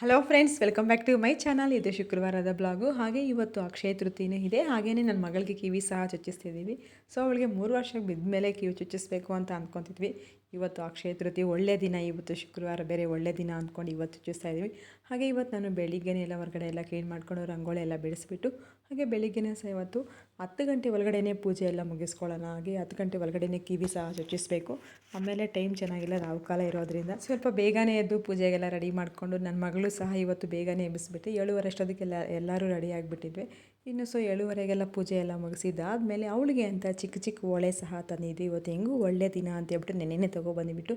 Hello friends welcome back to my channel ಇದು ಶುಕ್ರವಾರದ blog. ಹಾಗೆ ಇವತ್ತು ಅಕ್ಷಯ ತೃತೀಯನೂ ಇದೆ. ಹಾಗೆಯೇ ನನ್ನ ಮಗಳಿಗೆ ಕಿವಿ ಸಹ ಚುಚ್ಚಿಸ್ತಿದ್ದೀವಿ. ಸೊ ಅವಳಿಗೆ ಮೂರು ವರ್ಷಕ್ಕೆ ಬಿದ್ದ ಮೇಲೆ ಕಿವಿ ಚುಚ್ಚಿಸ್ಬೇಕು ಅಂತ ಅಂದ್ಕೊತಿದ್ವಿ. ಇವತ್ತು ಅಕ್ಷಯ ತೃತೀಯ ಒಳ್ಳೆಯ ದಿನ, ಇವತ್ತು ಶುಕ್ರವಾರ ಬೇರೆ ಒಳ್ಳೆಯ ದಿನ ಅಂದ್ಕೊಂಡು ಇವತ್ತು ಚುಚ್ಚಿಸ್ತಾ ಇದ್ದೀವಿ. ಹಾಗೆ ಇವತ್ತು ನಾನು ಬೆಳಿಗ್ಗೆನೇ ಎಲ್ಲ ಹೊರಗಡೆ ಎಲ್ಲ ಕ್ಲೀನ್ ಮಾಡಿಕೊಂಡು ರಂಗೋಳಿ ಎಲ್ಲ ಬಿಡಿಸ್ಬಿಟ್ಟು, ಹಾಗೆ ಬೆಳಿಗ್ಗೆನೇ ಸಹ ಇವತ್ತು ಹತ್ತು ಗಂಟೆ ಒಳಗಡೆನೇ ಪೂಜೆ ಎಲ್ಲ ಮುಗಿಸ್ಕೊಳ್ಳೋಣ. ಹಾಗೆ ಹತ್ತು ಗಂಟೆ ಒಳಗಡೆನೇ ಕಿವಿ ಸಹ ಚುಚ್ಚಿಸ್ಬೇಕು. ಆಮೇಲೆ ಟೈಮ್ ಚೆನ್ನಾಗಿಲ್ಲ ರಾವು ಕಾಲ ಇರೋದ್ರಿಂದ. ಸ್ವಲ್ಪ ಬೇಗನೆ ಎದ್ದು ಪೂಜೆಗೆಲ್ಲ ರೆಡಿ ಮಾಡಿಕೊಂಡು ನನ್ನ ಮಗಳು ಸಹ ಇವತ್ತು ಬೇಗನೆ ಎಬ್ಬಿಸ್ಬಿಟ್ಟು ಏಳುವರೆ ಅಷ್ಟೊತ್ತಿಗೆಲ್ಲ ಎಲ್ಲರೂ ರೆಡಿ ಆಗಿಬಿಟ್ಟಿದ್ವಿ. ಇನ್ನು ಸೊ ಏಳುವರೆಗೆಲ್ಲ ಪೂಜೆ ಎಲ್ಲ ಮುಗಿಸಿದ್ದಾದಮೇಲೆ ಅವಳಿಗೆ ಅಂತ ಚಿಕ್ಕ ಚಿಕ್ಕ ಒಳೆ ಸಹ ತಂದಿದ್ವಿ. ಇವತ್ತು ಹೆಂಗೂ ಒಳ್ಳೆ ದಿನ ಅಂತ ಹೇಳ್ಬಿಟ್ಟು ನೆನೆನೆ ತೊಗೊಬಂದುಬಿಟ್ಟು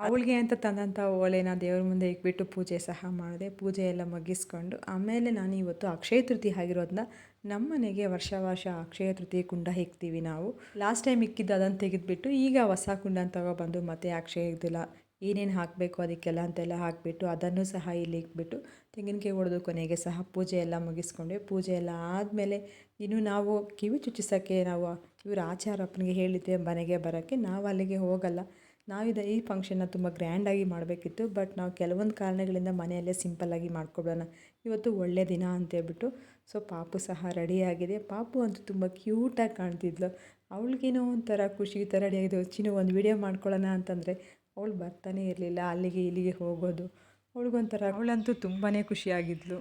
ಅವಳಿಗೆ ಅಂತ ತಂದಂಥ ಓಲೆನ ದೇವ್ರ ಮುಂದೆ ಇಟ್ಬಿಟ್ಟು ಪೂಜೆ ಸಹ ಮಾಡಿದೆ. ಪೂಜೆ ಎಲ್ಲ ಮುಗಿಸ್ಕೊಂಡು ಆಮೇಲೆ ನಾನು ಇವತ್ತು ಅಕ್ಷಯ ತೃತೀಯ ಆಗಿರೋದನ್ನ ನಮ್ಮ ಮನೆಗೆ ವರ್ಷ ವರ್ಷ ಅಕ್ಷಯ ತೃತೀಯ ಕುಂಡ ಇಕ್ತೀವಿ ನಾವು. ಲಾಸ್ಟ್ ಟೈಮ್ ಇಕ್ಕಿದ್ದು ಅದನ್ನು ತೆಗೆದುಬಿಟ್ಟು ಈಗ ಹೊಸ ಕುಂಡನ ತಗೊಬಂದು ಮತ್ತೆ ಅಕ್ಷಯ ಇದ್ದಿಲ್ಲ ಏನೇನು ಹಾಕಬೇಕು ಅದಕ್ಕೆಲ್ಲ ಅಂತೆಲ್ಲ ಹಾಕಿಬಿಟ್ಟು ಅದನ್ನು ಸಹ ಇಲ್ಲಿ ಇಕ್ಬಿಟ್ಟು ತೆಂಗಿನಕಾಯಿ ಹೊಡೆದು ಕೊನೆಗೆ ಸಹ ಪೂಜೆ ಎಲ್ಲ ಮುಗಿಸ್ಕೊಂಡೆ. ಪೂಜೆ ಎಲ್ಲ ಆದಮೇಲೆ ಇನ್ನು ನಾವು ಕಿವಿ ಚುಚ್ಚಿಸೋಕ್ಕೆ ನಾವು ಇವ್ರ ಆಚಾರಪ್ಪನಿಗೆ ಹೇಳಿದ್ದೆ ಮನೆಗೆ ಬರೋಕ್ಕೆ. ನಾವು ಅಲ್ಲಿಗೆ ಹೋಗಲ್ಲ. ನಾವಿದ ಈ ಫಂಕ್ಷನ್ನ ತುಂಬ ಗ್ರ್ಯಾಂಡಾಗಿ ಮಾಡಬೇಕಿತ್ತು ಬಟ್ ನಾವು ಕೆಲವೊಂದು ಕಾರಣಗಳಿಂದ ಮನೆಯಲ್ಲೇ ಸಿಂಪಲ್ಲಾಗಿ ಮಾಡ್ಕೊಡೋಣ. ಇವತ್ತು ಒಳ್ಳೆಯ ದಿನ ಅಂತೇಳ್ಬಿಟ್ಟು ಸೊ ಪಾಪು ಸಹ ರೆಡಿಯಾಗಿದೆ ಪಾಪು ಅಂತೂ ತುಂಬ ಕ್ಯೂಟಾಗಿ ಕಾಣ್ತಿದ್ಲು. ಅವಳಿಗೇನೋ ಒಂಥರ ಖುಷಿ ಥರ ರೆಡಿಯಾಗಿದೆ ಚಿನ್ನು ಒಂದು ವಿಡಿಯೋ ಮಾಡ್ಕೊಳ್ಳೋಣ ಅಂತಂದರೆ ಅವಳು ಬರ್ತಾನೆ ಇರಲಿಲ್ಲ ಅಲ್ಲಿಗೆ ಇಲ್ಲಿಗೆ ಹೋಗೋದು. ಅವಳಿಗೊಂಥರ ಅವಳಂತೂ ತುಂಬಾ ಖುಷಿಯಾಗಿದ್ಲು.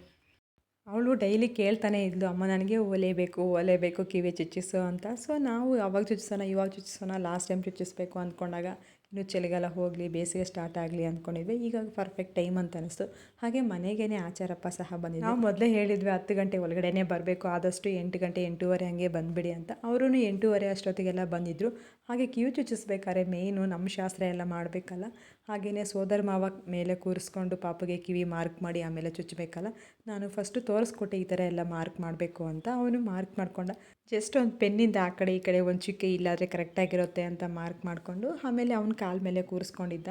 ಅವಳು ಡೈಲಿ ಕೇಳ್ತಾನೆ ಇದ್ಲು ಅಮ್ಮ ನನಗೆ ಒಲೆ ಬೇಕು ಒಲೆ ಬೇಕು ಕಿವಿ ಚುಚ್ಚಿಸು ಅಂತ. ಸೊ ನಾವು ಅವಾಗ ಚುಚ್ಚಿಸೋಣ ಇವಾಗ ಚುಚ್ಚಿಸೋಣ ಲಾಸ್ಟ್ ಟೈಮ್ ಚುಚ್ಚಿಸ್ಬೇಕು ಅಂದ್ಕೊಂಡಾಗ ಇನ್ನು ಚಳಿಗಾಲ ಹೋಗಲಿ, ಬೇಸಿಗೆ ಸ್ಟಾರ್ಟ್ ಆಗಲಿ ಅಂದ್ಕೊಂಡಿದ್ವಿ ಈಗ ಪರ್ಫೆಕ್ಟ್ ಟೈಮ್ ಅಂತ ಅನಿಸ್ತು. ಹಾಗೆ ಮನೆಗೇ ಆಚಾರಪ್ಪ ಸಹ ಬಂದಿದ್ದೆ ನಾವು ಮೊದಲೇ ಹೇಳಿದ್ವಿ, ಹತ್ತು ಗಂಟೆ ಒಳಗಡೆನೇ ಬರಬೇಕು, ಆದಷ್ಟು ಎಂಟು ಗಂಟೆ, ಎಂಟೂವರೆ ಹಂಗೆ ಬಂದುಬಿಡಿ ಅಂತ. ಅವರು ಎಂಟೂವರೆ ಅಷ್ಟೊತ್ತಿಗೆಲ್ಲ ಬಂದಿದ್ದರು ಹಾಗೆ ಕ್ಯೂ ಚುಚ್ಚಿಸ್ಬೇಕಾದ್ರೆ ಮೇಯ್ನು ನಮ್ಮ ಶಾಸ್ತ್ರ ಎಲ್ಲ ಮಾಡಬೇಕಲ್ಲ. ಹಾಗೆಯೇ ಸೋದರ ಮಾವ ಮೇಲೆ ಕೂರಿಸ್ಕೊಂಡು ಪಾಪಗೆ ಕಿವಿ ಮಾರ್ಕ್ ಮಾಡಿ ಆಮೇಲೆ ಚುಚ್ಚಬೇಕಲ್ಲ? ನಾನು ಫಸ್ಟು ತೋರಿಸ್ಕೊಟ್ಟೆ ಈ ಥರ ಎಲ್ಲ ಮಾರ್ಕ್ ಮಾಡಬೇಕು ಅಂತ. ಅವನು ಮಾರ್ಕ್ ಮಾಡಿಕೊಂಡ ಜಸ್ಟ್ ಒಂದು ಪೆನ್ನಿಂದ ಆ ಕಡೆ ಈ ಕಡೆ ಒಂದು ಚುಕ್ಕೆ ಇಲ್ಲಾದರೆ ಕರೆಕ್ಟಾಗಿರುತ್ತೆ ಅಂತ ಮಾರ್ಕ್ ಮಾಡಿಕೊಂಡು ಆಮೇಲೆ ಅವನ ಕಾಲ ಮೇಲೆ ಕೂರಿಸ್ಕೊಂಡಿದ್ದ.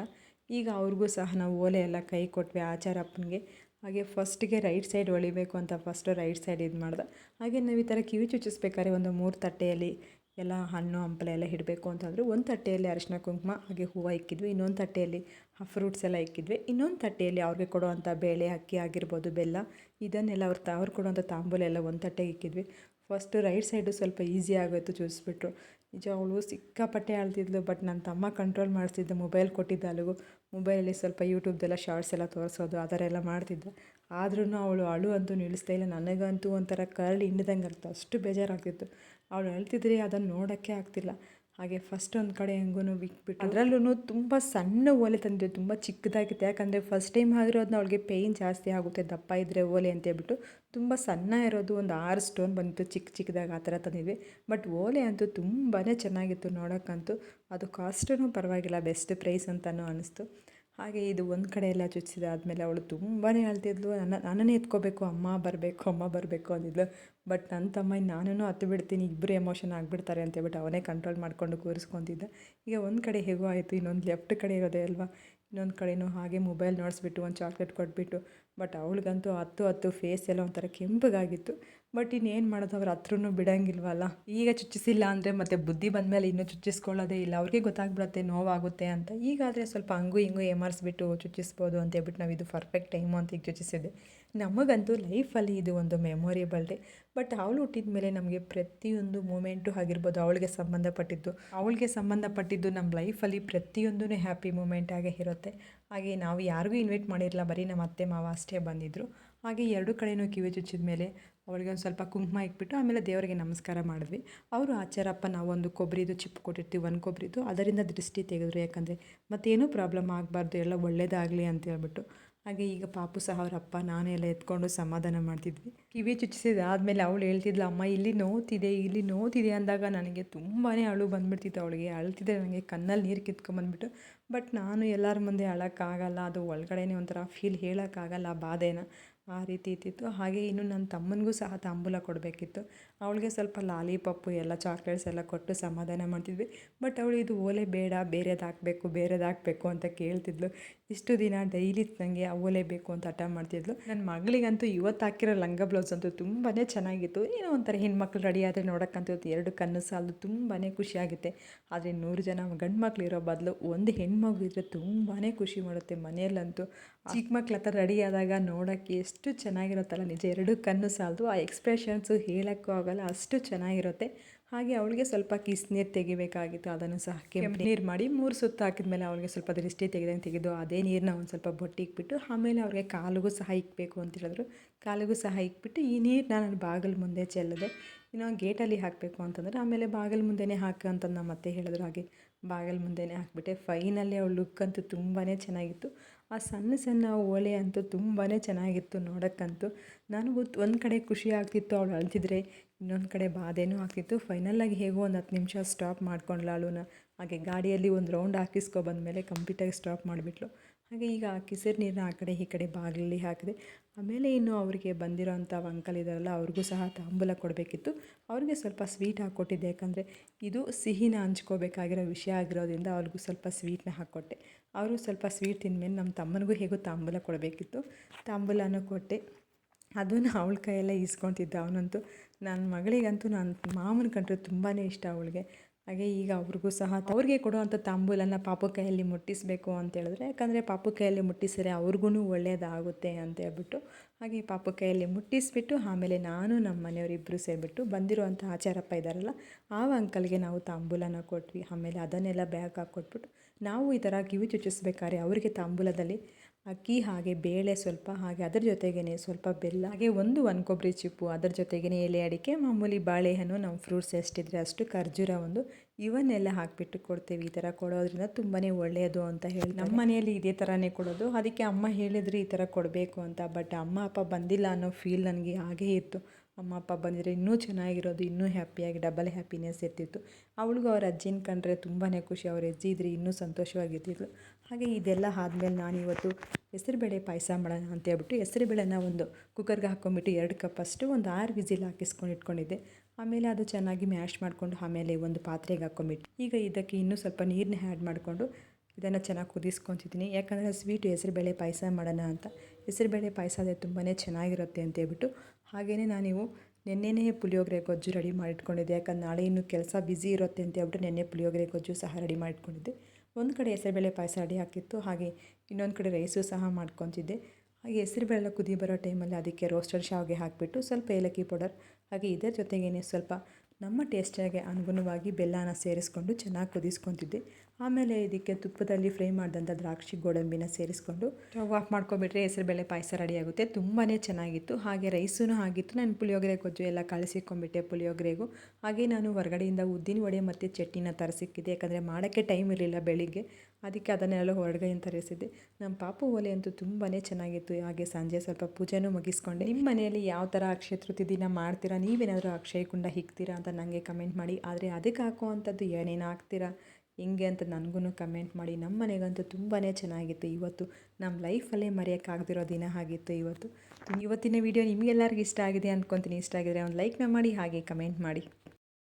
ಈಗ ಅವ್ರಿಗೂ ಸಹ ನಾವು ಓಲೆ ಎಲ್ಲ ಕೈ ಕೊಟ್ವಿ ಆಚಾರಪ್ಪನಿಗೆ ಹಾಗೆ ಫಸ್ಟಿಗೆ ರೈಟ್ ಸೈಡ್ ಹೊಳಿಬೇಕು ಅಂತ ಫಸ್ಟು ರೈಟ್ ಸೈಡ್ ಇದು ಮಾಡ್ದೆ ಹಾಗೆ ನಾವು ಈ ಥರ ಕಿವಿ ಚುಚ್ಚಿಸ್ಬೇಕಾದ್ರೆ ಒಂದು ಮೂರು ತಟ್ಟೆಯಲ್ಲಿ ಎಲ್ಲ ಹಣ್ಣು, ಹಂಪಲೆ ಎಲ್ಲ ಇಡಬೇಕು ಅಂತಂದರೆ ಒಂದು ತಟ್ಟೆಯಲ್ಲಿ ಅರಿಶಿನ, ಕುಂಕುಮ, ಹಾಗೆ ಹೂವು ಇಕ್ಕಿದ್ವಿ. ಇನ್ನೊಂದು ತಟ್ಟೆಯಲ್ಲಿ ಫ್ರೂಟ್ಸ್ ಎಲ್ಲ ಇಕ್ಕಿದ್ವಿ. ಇನ್ನೊಂದು ತಟ್ಟೆಯಲ್ಲಿ ಅವ್ರಿಗೆ ಕೊಡುವಂಥ ಬೇಳೆ, ಅಕ್ಕಿ ಆಗಿರ್ಬೋದು, ಬೆಲ್ಲ, ಇದನ್ನೆಲ್ಲ ಅವ್ರು ಅವ್ರು ಕೊಡುವಂಥ ತಾಂಬೂಲ ಎಲ್ಲ ಒಂದು ತಟ್ಟೆಗೆ ಇಕ್ಕಿದ್ವಿ. ಫಸ್ಟು ರೈಟ್ ಸೈಡು ಸ್ವಲ್ಪ ಈಸಿ ಆಗೋಯ್ತು ಚೂಸ್ಬಿಟ್ರು. ನಿಜ ಅವಳು ಸಿಕ್ಕಾಪಟ್ಟೆ ಆಳ್ತಿದ್ಲು ಬಟ್ ನನ್ನ ತಮ್ಮ ಕಂಟ್ರೋಲ್ ಮಾಡಿಸಿದ್ದ ಮೊಬೈಲ್ ಕೊಟ್ಟಿದ್ದ ಅಲ್ಲಿಗೂ ಮೊಬೈಲಲ್ಲಿ ಸ್ವಲ್ಪ ಯೂಟ್ಯೂಬ್ದೆಲ್ಲ ಶಾರ್ಟ್ಸ್ ಎಲ್ಲ ತೋರಿಸೋದು ಆ ಥರ ಎಲ್ಲ ಮಾಡ್ತಿದ್ದೆ. ಆದ್ರೂ ಅವಳು ಅಳು ಅಂತೂ ನಿಲ್ಲಿಸ್ತಾ ಇಲ್ಲ. ನನಗಂತೂ ಒಂಥರ ಕರಳು ಹಿಂಡ್ದಂಗೆ ಆಗ್ತು ಅಷ್ಟು ಬೇಜಾರಾಗ್ತಿತ್ತು. ಅವಳು ಅಳ್ತಿದ್ರೆ ಅದನ್ನು ನೋಡೋಕ್ಕೆ ಆಗ್ತಿಲ್ಲ. ಹಾಗೆ ಫಸ್ಟ್ ಒಂದು ಕಡೆ ಹೆಂಗೂ ಬಿಟ್ಬಿಟ್ಟು ಅದರಲ್ಲೂ ತುಂಬ ಸಣ್ಣ ಓಲೆ ತಂದಿದ್ದೆ ತುಂಬ ಚಿಕ್ಕದಾಗಿತ್ತು. ಯಾಕಂದರೆ ಫಸ್ಟ್ ಟೈಮ್ ಆಗಿರೋದನ್ನ ಅವಳಿಗೆ ಪೇಯ್ನ್ ಜಾಸ್ತಿ ಆಗುತ್ತೆ, ದಪ್ಪ ಇದ್ದರೆ ಓಲೆ ಅಂತೇಳ್ಬಿಟ್ಟು ತುಂಬ ಸಣ್ಣ ಇರೋದು ಒಂದು ಆರು ಸ್ಟೋನ್ ಬಂದಿತ್ತು ಚಿಕ್ಕ ಚಿಕ್ಕದಾಗಿ ಆ ಥರ ತಂದಿದ್ವಿ. ಬಟ್ ಓಲೆ ಅಂತೂ ತುಂಬಾ ಚೆನ್ನಾಗಿತ್ತು ನೋಡೋಕ್ಕಂತೂ. ಅದು ಕಾಸ್ಟೂ ಪರವಾಗಿಲ್ಲ ಬೆಸ್ಟ್ ಪ್ರೈಸ್ ಅಂತಲೂ ಅನ್ನಿಸ್ತು ಹಾಗೆ ಇದು ಒಂದು ಕಡೆ ಎಲ್ಲ ಚುಚ್ಚಿದಾದ್ಮೇಲೆ ಅವಳು ತುಂಬಾ ಅಳ್ತಿದ್ಲು. ನನ್ನ, ನನ್ನನ್ನೇ ಎತ್ಕೋಬೇಕು, ಅಮ್ಮ ಬರಬೇಕು ಅಮ್ಮ ಬರಬೇಕು ಅಂದಿದ್ಲು. ಬಟ್ ನನ್ನ ತಮ್ಮ ನಾನೂ ಹತ್ತು ಬಿಡ್ತೀನಿ ಇಬ್ಬರು ಎಮೋಷನ್ ಆಗಿಬಿಡ್ತಾರೆ ಅಂತೇಳ್ಬಿಟ್ಟು ಅವನೇ ಕಂಟ್ರೋಲ್ ಮಾಡಿಕೊಂಡು ಕೂರಿಸ್ಕೊತಿದ್ದ. ಈಗ ಒಂದು ಕಡೆ ಹೇಗೋ ಆಯಿತು, ಇನ್ನೊಂದು ಲೆಫ್ಟ್ ಕಡೆ ಇರೋದೇ ಅಲ್ವಾ? ಇನ್ನೊಂದು ಕಡೆನೂ ಹಾಗೆ ಮೊಬೈಲ್ ನೋಡಿಸ್ಬಿಟ್ಟು, ಒಂದು ಚಾಕ್ಲೇಟ್ ಕೊಟ್ಬಿಟ್ಟು. ಬಟ್ ಅವಳಿಗಂತೂ ಹತ್ತು ಹತ್ತು ಫೇಸ್ ಎಲ್ಲ ಒಂಥರ ಕೆಂಪಗಾಗಿತ್ತು. ಬಟ್ ಇನ್ನೇನು ಮಾಡೋದು, ಅವ್ರ ಹತ್ರನೂ ಬಿಡೋಂಗಿಲ್ವಲ್ಲ? ಈಗ ಚುಚ್ಚಿಸಿಲ್ಲ ಅಂದರೆ ಮತ್ತೆ ಬುದ್ಧಿ ಬಂದಮೇಲೆ ಇನ್ನೂ ಚುಚ್ಚಿಸ್ಕೊಳ್ಳೋದೇ ಇಲ್ಲ. ಅವ್ರಿಗೆ ಗೊತ್ತಾಗ್ಬಿಡುತ್ತೆ, ನೋವಾಗುತ್ತೆ ಅಂತ. ಈಗಾದರೆ ಸ್ವಲ್ಪ ಹಂಗು ಹಿಂಗೂ ಏಮಾರಿಸ್ಬಿಟ್ಟು ಚುಚ್ಚಿಸ್ಬೋದು ಅಂತ ಹೇಳ್ಬಿಟ್ಟು ನಾವು ಇದು ಪರ್ಫೆಕ್ಟ್ ಟೈಮು ಅಂತ ಈಗ ಚುಚ್ಚಿಸಿದ್ದೆ ನಮಗಂತೂ ಲೈಫಲ್ಲಿ ಇದು ಒಂದು ಮೆಮೊರೇಬಲ್ ಡೇ ಬಟ್ ಅವಳು ಹುಟ್ಟಿದ ಮೇಲೆ ನಮಗೆ ಪ್ರತಿಯೊಂದು ಮೂಮೆಂಟು ಆಗಿರ್ಬೋದು, ಅವಳಿಗೆ ಸಂಬಂಧಪಟ್ಟಿದ್ದು. ಅವಳಿಗೆ ಸಂಬಂಧಪಟ್ಟಿದ್ದು ನಮ್ಮ ಲೈಫಲ್ಲಿ ಪ್ರತಿಯೊಂದೂ ಹ್ಯಾಪಿ ಮೂಮೆಂಟ್ ಆಗೇ ಇರುತ್ತೆ. ಹಾಗೆ ನಾವು ಯಾರಿಗೂ ಇನ್ವೈಟ್ ಮಾಡಿರಲ್ಲ ಬರೀ ನಮ್ಮ ಅತ್ತೆ ಮಾವ ಅಷ್ಟೇ ಬಂದಿದ್ದರು ಹಾಗೆ ಎರಡು ಕಡೆಯೂ ಕಿವಿ ಚುಚ್ಚಿದ ಮೇಲೆ ಅವಳಿಗೆ ಒಂದು ಸ್ವಲ್ಪ ಕುಂಕುಮ ಇಟ್ಬಿಟ್ಟು ಆಮೇಲೆ ದೇವರಿಗೆ ನಮಸ್ಕಾರ ಮಾಡಿದ್ವಿ. ಅವರು, ಆಚಾರಪ್ಪ ಒಂದು ಕೊಬ್ಬರಿದು ಚಿಪ್ಪು ಕೊಟ್ಟಿರ್ತೀವಿ, ಒಂದು ಕೊಬ್ಬರಿದು. ಅದರಿಂದ ದೃಷ್ಟಿ ತೆಗೆದ್ರು. ಯಾಕಂದರೆ ಮತ್ತೇನೂ ಪ್ರಾಬ್ಲಮ್ ಆಗಬಾರ್ದು. ಎಲ್ಲ ಒಳ್ಳೇದಾಗಲಿ ಅಂತ ಹೇಳ್ಬಿಟ್ಟು. ಹಾಗೆ ಈಗ ಪಾಪು ಸಹ ಅವ್ರ ಅಪ್ಪ, ನಾನೇ ಎಲ್ಲ ಎತ್ಕೊಂಡು ಸಮಾಧಾನ ಮಾಡ್ತಿದ್ವಿ. ಕಿವಿ ಚುಚ್ಚಿಸಿದ ಆದಮೇಲೆ ಅವಳು ಹೇಳ್ತಿದ್ಲು, ಅಮ್ಮ, ಇಲ್ಲಿ ನೋತಿದೆ ಇಲ್ಲಿ ನೋತಿದೆ ಅಂದಾಗ ನನಗೆ ತುಂಬಾ ಅಳು ಬಂದ್ಬಿಡ್ತಿತ್ತು ಅವಳಿಗೆ. ಅಳ್ತಿದ್ದೆ ನನಗೆ ಕಣ್ಣಲ್ಲಿ ನೀರು ಕಿತ್ಕೊಂಬಂದ್ಬಿಟ್ಟು ಬಟ್ ನಾನು ಎಲ್ಲರ ಮುಂದೆ ಅಳೋಕ್ಕಾಗಲ್ಲ. ಅದು ಒಳಗಡೆನೇ ಒಂಥರ ಫೀಲ್ ಹೇಳೋಕ್ಕಾಗಲ್ಲ, ಬಾಧೆನ. ಆ ರೀತಿ ಇದ್ದಿತ್ತು. ಹಾಗೆ ಇನ್ನು ನನ್ನ ತಮ್ಮನಿಗೂ ಸಹ ತಾಂಬೂಲ ಕೊಡಬೇಕಿತ್ತು. ಅವಳಿಗೆ ಸ್ವಲ್ಪ ಲಾಲಿಪಪ್ಪು ಎಲ್ಲ ಚಾಕ್ಲೇಟ್ಸ್ ಎಲ್ಲ ಕೊಟ್ಟು ಸಮಾಧಾನ ಮಾಡ್ತಿದ್ವಿ. ಬಟ್ ಅವಳು, ಇದು ಓಲೆ ಬೇಡ, ಬೇರೆದು ಹಾಕಬೇಕು ಬೇರೆದು ಹಾಕಬೇಕು ಅಂತ ಕೇಳ್ತಿದ್ಲು. ಇಷ್ಟು ದಿನ ಡೈಲಿ ನನಗೆ ಆ ಓಲೆ ಬೇಕು ಅಂತ ಹಠ ಮಾಡ್ತಿದ್ಲು. ನನ್ನ ಮಗಳಿಗಂತೂ ಇವತ್ತು ಹಾಕಿರೋ ಲಂಗ ಬ್ಲೌಸ್ ಅಂತೂ ತುಂಬಾ ಚೆನ್ನಾಗಿತ್ತು. ಏನೋ ಒಂಥರ ಹೆಣ್ಮಕ್ಳು ರೆಡಿ ಆದರೆ ನೋಡೋಕ್ಕಂತೂ ಎರಡು ಕಣ್ಣು ಸಾಲದು ತುಂಬಾ ಖುಷಿಯಾಗುತ್ತೆ ಆದರೆ ನೂರು ಜನ ಗಂಡು ಮಕ್ಳು ಇರೋ ಬದಲು ಒಂದು ಹೆಣ್ಣು ಮಗು ಇದ್ದರೆ ತುಂಬಾ ಖುಷಿ ಮಾಡುತ್ತೆ ಮನೆಯಲ್ಲಂತೂ. ಚಿಕ್ಕ ಮಕ್ಳ ಹತ್ರ ರೆಡಿ ಆದಾಗ ನೋಡೋಕ್ಕೆ ಎಷ್ಟು ಚೆನ್ನಾಗಿರುತ್ತಲ್ಲ ನಿಜ ಎರಡು ಕಣ್ಣು ಸಾಲದು ಆ ಎಕ್ಸ್ಪ್ರೆಷನ್ಸು ಹೇಳೋಕ್ಕೂ ಆಗಲ್ಲ ಅಷ್ಟು ಚೆನ್ನಾಗಿರುತ್ತೆ. ಹಾಗೆ ಅವಳಿಗೆ ಸ್ವಲ್ಪ ಕಿಸ್ ನೀರು ತೆಗಿಬೇಕಾಗಿತ್ತು ಅದನ್ನು ಸಹ ಕೆಂಪು ನೀರು ಮಾಡಿ ಮೂರು ಸುತ್ತು ಹಾಕಿದ್ಮೇಲೆ ಅವಳಿಗೆ ಸ್ವಲ್ಪ ದೃಷ್ಟಿ ತೆಗೆದಂಗೆ ತೆಗೆದು ಅದೇ ನೀರನ್ನ ಒಂದು ಸ್ವಲ್ಪ ಬೊಟ್ಟಿ ಇಕ್ಬಿಟ್ಟು ಆಮೇಲೆ ಅವ್ರಿಗೆ ಕಾಲಿಗೂ ಸಹ ಇಕ್ಬೇಕು ಅಂತ ಹೇಳಿದ್ರು. ಕಾಲಿಗೂ ಸಹ ಇಕ್ಬಿಟ್ಟು ಈ ನೀರನ್ನ ನಾನು ಬಾಗಿಲು ಮುಂದೆ ಚೆಲ್ಲದೆ ಇನ್ನು ಗೇಟಲ್ಲಿ ಹಾಕಬೇಕು ಅಂತಂದರೆ ಆಮೇಲೆ ಬಾಗಿಲು ಮುಂದೆನೇ ಹಾಕು ಅಂತ ನಮ್ಮ ಅತ್ತೆ ಹೇಳಿದ್ರು. ಹಾಗೆ ಬಾಗಿಲು ಮುಂದೆನೇ ಹಾಕ್ಬಿಟ್ಟೆ. ಫೈನಲ್ಲಿ ಅವಳು ಲುಕ್ ಅಂತೂ ತುಂಬಾ ಚೆನ್ನಾಗಿತ್ತು. ಆ ಸಣ್ಣ ಸಣ್ಣ ಓಲೆ ಅಂತೂ ತುಂಬಾ ಚೆನ್ನಾಗಿತ್ತು ನೋಡೋಕ್ಕಂತೂ. ನನಗೂ ಒಂದು ಕಡೆ ಖುಷಿ ಆಗ್ತಿತ್ತು ಅವಳು ಅಳ್ತಿದ್ರೆ, ಇನ್ನೊಂದು ಕಡೆ ಬಾಧೆನೂ ಆಗ್ತಿತ್ತು. ಫೈನಲ್ಲಾಗಿ ಹೇಗೋ ಒಂದು ಹತ್ತು ನಿಮಿಷ ಸ್ಟಾಪ್ ಮಾಡ್ಕೊಂಡ್ಲ ಅಳುನ. ಹಾಗೆ ಗಾಡಿಯಲ್ಲಿ ಒಂದು ರೌಂಡ್ ಹಾಕಿಸ್ಕೊ ಬಂದಮೇಲೆ ಕಂಪ್ಲೀಟಾಗಿ ಸ್ಟಾಪ್ ಮಾಡಿಬಿಟ್ಲು. ಹಾಗೆ ಈಗ ಆ ಕಿಸರು ನೀರನ್ನ ಆ ಕಡೆ ಈ ಕಡೆ ಬಾಗಿಲಲ್ಲಿ ಹಾಕಿದೆ. ಆಮೇಲೆ ಇನ್ನು ಅವರಿಗೆ ಬಂದಿರೋಂಥ ಅಂಕಲ್ ಇದ್ದಾರಲ್ಲ ಅವ್ರಿಗೂ ಸಹ ತಾಂಬೂಲ ಕೊಡಬೇಕಿತ್ತು. ಅವ್ರಿಗೆ ಸ್ವಲ್ಪ ಸ್ವೀಟ್ ಹಾಕ್ಕೊಟ್ಟಿದ್ದೆ ಯಾಕಂದರೆ ಇದು ಸಿಹಿನ ಹಂಚ್ಕೋಬೇಕಾಗಿರೋ ವಿಷಯ ಆಗಿರೋದ್ರಿಂದ ಅವ್ರಿಗೂ ಸ್ವಲ್ಪ ಸ್ವೀಟ್ನ ಹಾಕ್ಕೊಟ್ಟೆ ಅವರು ಸ್ವಲ್ಪ ಸ್ವೀಟ್ ತಿಂದಮೇಲೆ ನಮ್ಮ ತಮ್ಮನಿಗೂ ಹೇಗೂ ತಾಂಬೂಲ ಕೊಡಬೇಕಿತ್ತು. ತಾಂಬೂಲನೂ ಕೊಟ್ಟೆ. ಅದನ್ನು ಅವಳ ಕೈಯೆಲ್ಲ ಈಸ್ಕೊತಿದ್ದ. ಅವನಂತೂ ನನ್ನ ಮಗಳಿಗಂತೂ ನನ್ನ ಮಾಮನ ಕಂಡ್ರೆ ತುಂಬಾ ಇಷ್ಟ ಅವಳಿಗೆ. ಹಾಗೆ ಈಗ ಅವ್ರಿಗೂ ಸಹ ಅವ್ರಿಗೆ ಕೊಡುವಂಥ ತಾಂಬೂಲನ ಪಾಪು ಕೈಯಲ್ಲಿ ಮುಟ್ಟಿಸಬೇಕು ಅಂತ ಹೇಳಿದ್ರೆ, ಯಾಕಂದರೆ ಪಾಪು ಕೈಯಲ್ಲಿ ಮುಟ್ಟಿಸಿದ್ರೆ ಅವ್ರಿಗೂ ಒಳ್ಳೆಯದಾಗುತ್ತೆ ಅಂತ ಹೇಳ್ಬಿಟ್ಟು, ಹಾಗೆ ಪಾಪು ಕೈಯಲ್ಲಿ ಮುಟ್ಟಿಸಿಬಿಟ್ಟು ಆಮೇಲೆ ನಾನು ನಮ್ಮ ಮನೆಯವರಿಬ್ಬರು ಸೇರಿಬಿಟ್ಟು ಬಂದಿರುವಂಥ ಆಚಾರಪ್ಪ ಇದ್ದಾರಲ್ಲ ಆ ಅಂಕಲ್ಗೆ ನಾವು ತಾಂಬೂಲನ ಕೊಟ್ವಿ. ಆಮೇಲೆ ಅದನ್ನೆಲ್ಲ ಬ್ಯಾಗ್ ಹಾಕ್ಕೊಟ್ಬಿಟ್ಟು ನಾವು ಈ ಥರ ಕಿವಿ ಚುಚ್ಚಿಸ್ಬೇಕಾದ್ರೆ ಅವರಿಗೆ ತಾಂಬೂಲದಲ್ಲಿ ಅಕ್ಕಿ ಹಾಗೆ ಬೇಳೆ ಸ್ವಲ್ಪ ಹಾಗೆ ಅದರ ಜೊತೆಗೇ ಸ್ವಲ್ಪ ಬೆಲ್ಲ ಹಾಗೆ ಒಂದು ಒಂದು ಕೊಬ್ಬರಿ ಚಿಪ್ಪು ಅದರ ಜೊತೆಗೇ ಎಲೆ ಅಡಿಕೆ, ಮಾಮೂಲಿ ಬಾಳೆಹಣ್ಣು, ನಮ್ಮ ಫ್ರೂಟ್ಸ್ ಎಷ್ಟಿದ್ರೆ ಅಷ್ಟು ಖರ್ಜೂರ ಒಂದು ಇವನ್ನೆಲ್ಲ ಹಾಕಿಬಿಟ್ಟು ಕೊಡ್ತೇವೆ. ಈ ಥರ ಕೊಡೋದ್ರಿಂದ ತುಂಬಾ ಒಳ್ಳೆಯದು ಅಂತ ಹೇಳಿ ನಮ್ಮ ಮನೆಯಲ್ಲಿ ಇದೇ ಥರನೇ ಕೊಡೋದು. ಅದಕ್ಕೆ ಅಮ್ಮ ಹೇಳಿದ್ರು ಈ ಥರ ಕೊಡಬೇಕು ಅಂತ. ಬಟ್ ಅಮ್ಮ, ಅಪ್ಪ ಬಂದಿಲ್ಲ ಅನ್ನೋ ಫೀಲ್ ನನಗೆ ಹಾಗೇ ಇತ್ತು. ಅಮ್ಮ, ಅಪ್ಪ ಬಂದಿದ್ರೆ ಇನ್ನೂ ಚೆನ್ನಾಗಿರೋದು, ಇನ್ನೂ ಹ್ಯಾಪಿಯಾಗಿ ಡಬಲ್ ಹ್ಯಾಪಿನೆಸ್ ಇರ್ತಿತ್ತು. ಅವಳಿಗೂ ಅವ್ರ ಅಜ್ಜಿನ ಕಂಡ್ರೆ ತುಂಬಾ ಖುಷಿ. ಅವ್ರ ಅಜ್ಜಿ ಇದ್ರೆ ಇನ್ನೂ ಸಂತೋಷವಾಗಿರ್ತಿದ್ಲು. ಹಾಗೆ ಇದೆಲ್ಲ ಆದಮೇಲೆ ನಾನು ಇವತ್ತು ಹೆಸರುಬೇಳೆ ಪಾಯಸ ಮಾಡೋಣ ಅಂತ ಹೇಳ್ಬಿಟ್ಟು ಹೆಸರುಬೇಳೆನ ಒಂದು ಕುಕ್ಕರ್ಗೆ ಹಾಕ್ಕೊಂಬಿಟ್ಟು ಎರಡು ಕಪ್ ಅಷ್ಟು ಒಂದು ಆರು ವಿಸಿಲ್ ಹಾಕಿಸ್ಕೊಂಡು ಇಟ್ಕೊಂಡಿದ್ದೆ. ಆಮೇಲೆ ಅದು ಚೆನ್ನಾಗಿ ಮ್ಯಾಶ್ ಮಾಡಿಕೊಂಡು ಆಮೇಲೆ ಒಂದು ಪಾತ್ರೆಗೆ ಹಾಕ್ಕೊಂಬಿಟ್ಟು ಈಗ ಇದಕ್ಕೆ ಇನ್ನೂ ಸ್ವಲ್ಪ ನೀರನ್ನ ಆ್ಯಡ್ ಮಾಡಿಕೊಂಡು ಇದನ್ನು ಚೆನ್ನಾಗಿ ಕುದಿಸ್ಕೊತಿದ್ದೀನಿ. ಯಾಕಂದರೆ ಸ್ವೀಟು ಹೆಸರುಬೇಳೆ ಪಾಯಸ ಮಾಡೋಣ ಅಂತ. ಹೆಸರುಬೇಳೆ ಪಾಯಸ ಅದೇ ತುಂಬಾ ಚೆನ್ನಾಗಿರುತ್ತೆ ಅಂತ ಹೇಳ್ಬಿಟ್ಟು ಹಾಗೆಯೇ ನಾನಿವು ನೆನ್ನೆನೇ ಪುಳಿಯೋಗರೆ ಗೊಜ್ಜು ರೆಡಿ ಮಾಡಿಟ್ಕೊಂಡಿದ್ದೆ. ಯಾಕಂದ್ರೆ ನಾಳೆ ಇನ್ನೂ ಕೆಲಸ ಬ್ಯುಸಿ ಇರುತ್ತೆ ಅಂತ ಹೇಳ್ಬಿಟ್ಟು ನೆನ್ನೆ ಪುಳಿಯೋಗರೆ ಗೊಜ್ಜು ಸಹ ರೆಡಿ ಮಾಡಿಟ್ಕೊಂಡಿದ್ದೆ. ಒಂದು ಕಡೆ ಹೆಸರುಬೇಳೆ ಪಾಯಸ ರೆಡಿ ಹಾಕಿತ್ತು, ಹಾಗೆ ಇನ್ನೊಂದು ಕಡೆ ರೈಸು ಸಹ ಮಾಡ್ಕೊತಿದ್ದೆ. ಹಾಗೆ ಹೆಸರುಬೇಳೆ ಕುದಿ ಬರೋ ಟೈಮಲ್ಲಿ ಅದಕ್ಕೆ ರೋಸ್ಟೆಡ್ ಶಾವಿಗೆ ಹಾಕಿಬಿಟ್ಟು ಸ್ವಲ್ಪ ಏಲಕ್ಕಿ ಪೌಡರ್, ಹಾಗೆ ಇದರ ಜೊತೆಗೇನೆ ಸ್ವಲ್ಪ ನಮ್ಮ ಟೇಸ್ಟಿಗೆ ಅನುಗುಣವಾಗಿ ಬೆಲ್ಲನ ಸೇರಿಸ್ಕೊಂಡು ಚೆನ್ನಾಗಿ ಕುದಿಸ್ಕೊತಿದ್ದೆ. ಆಮೇಲೆ ಇದಕ್ಕೆ ತುಪ್ಪದಲ್ಲಿ ಫ್ರೈ ಮಾಡಿದಂಥ ದ್ರಾಕ್ಷಿ ಗೋಡಂಬಿನ ಸೇರಿಸ್ಕೊಂಡು ಸ್ಟವ್ ಆಫ್ ಮಾಡ್ಕೊಬಿಟ್ರೆ ಹೆಸರುಬೇಳೆ ಪಾಯಸ ರೆಡಿ ಆಗುತ್ತೆ. ತುಂಬಾ ಚೆನ್ನಾಗಿತ್ತು. ಹಾಗೆ ರೈಸೂ ಆಗಿತ್ತು. ನಾನು ಪುಳಿಯೋಗರೆ ಗೊಜ್ಜು ಎಲ್ಲ ಕಳಿಸಿಕೊಂಡ್ಬಿಟ್ಟೆ ಪುಳಿಯೋಗರೆಗೂ. ಹಾಗೆ ನಾನು ಹೊರಗಡೆಯಿಂದ ಉದ್ದಿನ ವಡೆ ಮತ್ತು ಚಟ್ನಿನ ತರಿಸಿಕ್ಕಿದ್ದೆ ಯಾಕಂದರೆ ಮಾಡೋಕ್ಕೆ ಟೈಮ್ ಇರಲಿಲ್ಲ ಬೆಳಿಗ್ಗೆ. ಅದಕ್ಕೆ ಅದನ್ನೆಲ್ಲ ಹೊರಗಡೆಯಿಂದ ತರಿಸಿದ್ದೆ. ನಮ್ಮ ಪಾಪು ಒಲೆ ಅಂತೂ ತುಂಬಾ ಚೆನ್ನಾಗಿತ್ತು. ಹಾಗೆ ಸಂಜೆ ಸ್ವಲ್ಪ ಪೂಜೆನೂ ಮುಗಿಸ್ಕೊಂಡೆ. ನಿಮ್ಮ ಮನೆಯಲ್ಲಿ ಯಾವ ಥರ ಅಕ್ಷಯ ತೃತೀಯ ದಿನ ಮಾಡ್ತೀರಾ? ನೀವೇನಾದರೂ ಅಕ್ಷಯ ಕುಂಡ ಹಿಗ್ತೀರಾ ಅಂತ ನನಗೆ ಕಮೆಂಟ್ ಮಾಡಿ. ಆದರೆ ಅದಕ್ಕೆ ಹಾಕುವಂಥದ್ದು ಏನೇನು ಹಾಕ್ತೀರಾ? ಹೆಂಗೆ ಅಂತ ನನಗೂ ಕಮೆಂಟ್ ಮಾಡಿ. ನಮ್ಮ ಮನೆಗಂತೂ ತುಂಬಾ ಚೆನ್ನಾಗಿತ್ತು. ಇವತ್ತು ನಮ್ಮ ಲೈಫಲ್ಲೇ ಮರೆಯೋಕ್ಕಾಗದಿರೋ ದಿನ ಆಗಿತ್ತು ಇವತ್ತು. ಇವತ್ತಿನ ವೀಡಿಯೋ ನಿಮಗೆಲ್ಲರಿಗೂ ಇಷ್ಟ ಆಗಿದೆ ಅಂದ್ಕೊತೀನಿ ಇಷ್ಟ ಆಗಿದ್ರೆ ಒಂದು ಲೈಕ್ನ ಮಾಡಿ, ಹಾಗೆ ಕಮೆಂಟ್ ಮಾಡಿ.